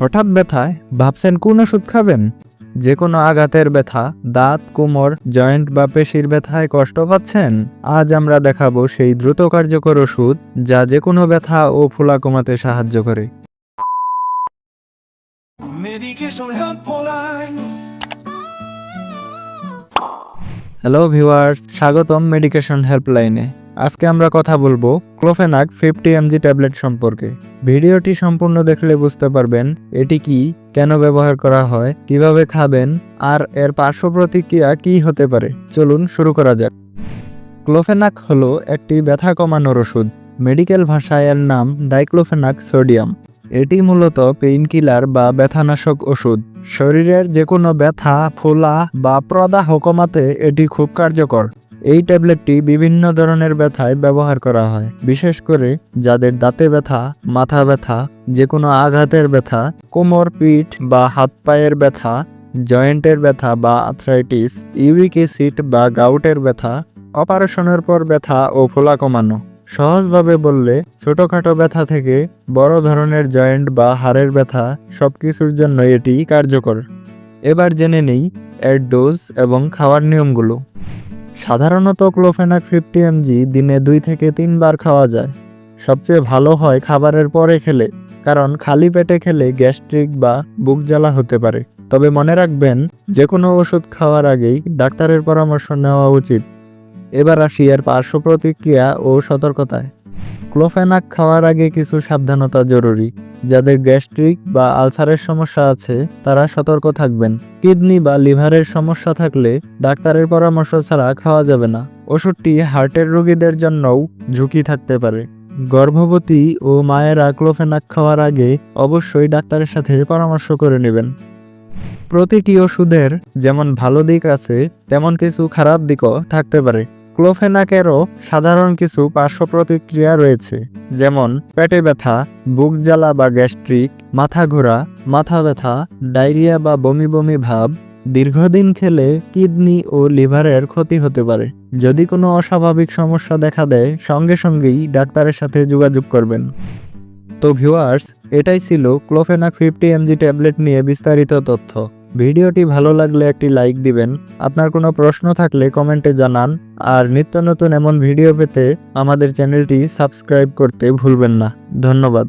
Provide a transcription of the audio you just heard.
হঠাৎ ব্যথায় ভাবছেন কোন ওষুধ খাবেন? যে কোনো আঘাতের ব্যথা দাঁত কোমর জয়েন্ট বা পেশির ব্যথায় কষ্ট পাচ্ছেন? আজ আমরা দেখাবো সেই দ্রুত কার্যকর ওষুধ যা যে কোনো ব্যথা ও ফোলা কমাতে সাহায্য করে. হ্যালো ভিউয়ার্স স্বাগতম মেডিকেশন হেল্পলাইনে আজকে আমরা কথা বলব ক্লোফেনাক ফিফটি এমজি ট্যাবলেট সম্পর্কে। ভিডিওটি সম্পূর্ণ দেখলে বুঝতে পারবেন এটি কি, কেন ব্যবহার করা হয়, কীভাবে খাবেন, আর এর পার্শ্ব প্রতিক্রিয়া কি হতে পারে। চলুন শুরু করা যাক। ক্লোফেনাক হলো একটি ব্যথা কমানোর ওষুধ। মেডিকেল ভাষায় এর নাম ডাইক্লোফেনাক সোডিয়াম এটি মূলত পেইনকিলার বা ব্যথানাশক ওষুধ। শরীরের যে কোনো ব্যথা, ফোলা বা প্রদাহ কমাতে এটি খুব কার্যকর। এই ট্যাবলেটটি বিভিন্ন ধরনের ব্যথায় ব্যবহার করা হয়, বিশেষ করে যাদের দাঁতে ব্যথা, মাথা ব্যথা যে কোনো আঘাতের ব্যথা, কোমর, পিঠ বা হাত পায়ের ব্যথা, জয়েন্টের ব্যথা বা আর্থ্রাইটিস, ইউরিক অ্যাসিড বা গাউটের ব্যথা, অপারেশনের পর ব্যথা ও ফোলা কমানো। সহজভাবে বললে, ছোটখাটো ব্যথা থেকে বড় ধরনের জয়েন্ট বা হাড়ের ব্যথা সবকিছুর জন্য এটি কার্যকর। এবার জেনে নেই, এর ডোজ এবং খাওয়ার নিয়মগুলো। সাধারণত ক্লোফেনাক ফিফটি এমজি দিনে দুই থেকে তিনবার খাওয়া যায়। সবচেয়ে ভালো হয় খাবারের পরে খেলে, কারণ খালি পেটে খেলে গ্যাস্ট্রিক বা বুক জ্বালা হতে পারে। তবে মনে রাখবেন যে কোনো ওষুধ খাওয়ার আগেই ডাক্তারের পরামর্শ নেওয়া উচিত। এবার আসি এর পার্শ্ব প্রতিক্রিয়া ও সতর্কতায়। ক্লোফেনাক খাওয়ার আগে কিছু সাবধানতা জরুরি। যাদের গ্যাস্ট্রিক বা আলসারের সমস্যা আছে, তারা সতর্ক থাকবেন। কিডনি বা লিভারের সমস্যা থাকলে ডাক্তারের পরামর্শ ছাড়া খাওয়া যাবে না। ওষুধটি হার্টের রোগীদের জন্যও ঝুঁকি থাকতে পারে। গর্ভবতী ও মায়েরা ক্লোফেনাক খাওয়ার আগে অবশ্যই ডাক্তারের সাথে পরামর্শ করে নেবেন। প্রতিটি ওষুধের যেমন ভালো দিক আছে, তেমন কিছু খারাপ দিকও থাকতে পারে। ক্লোফেনাকেরও সাধারণ কিছু পার্শ্ব প্রতিক্রিয়া রয়েছে, যেমন পেটে ব্যথা, বুক জ্বালা বা গ্যাস্ট্রিক, মাথা ঘোরা, মাথা ব্যথা, ডায়রিয়া বা বমি বমি ভাব, দীর্ঘদিন খেলে কিডনি ও লিভারের ক্ষতি হতে পারে। যদি কোনো অস্বাভাবিক সমস্যা দেখা দেয়, সঙ্গে সঙ্গেই ডাক্তারের সাথে যোগাযোগ করবেন। তো ভিউয়ার্স, এটাই ছিল ক্লোফেনাক ফিফটি এমজি ট্যাবলেট নিয়ে বিস্তারিত তথ্য। ভিডিওটি ভালো লাগলে একটি লাইক দিবেন। আপনার কোনো প্রশ্ন থাকলে কমেন্টে জানান। আর নিত্য নতুন এমন ভিডিও পেতে আমাদের চ্যানেলটি সাবস্ক্রাইব করতে ভুলবেন না। ধন্যবাদ।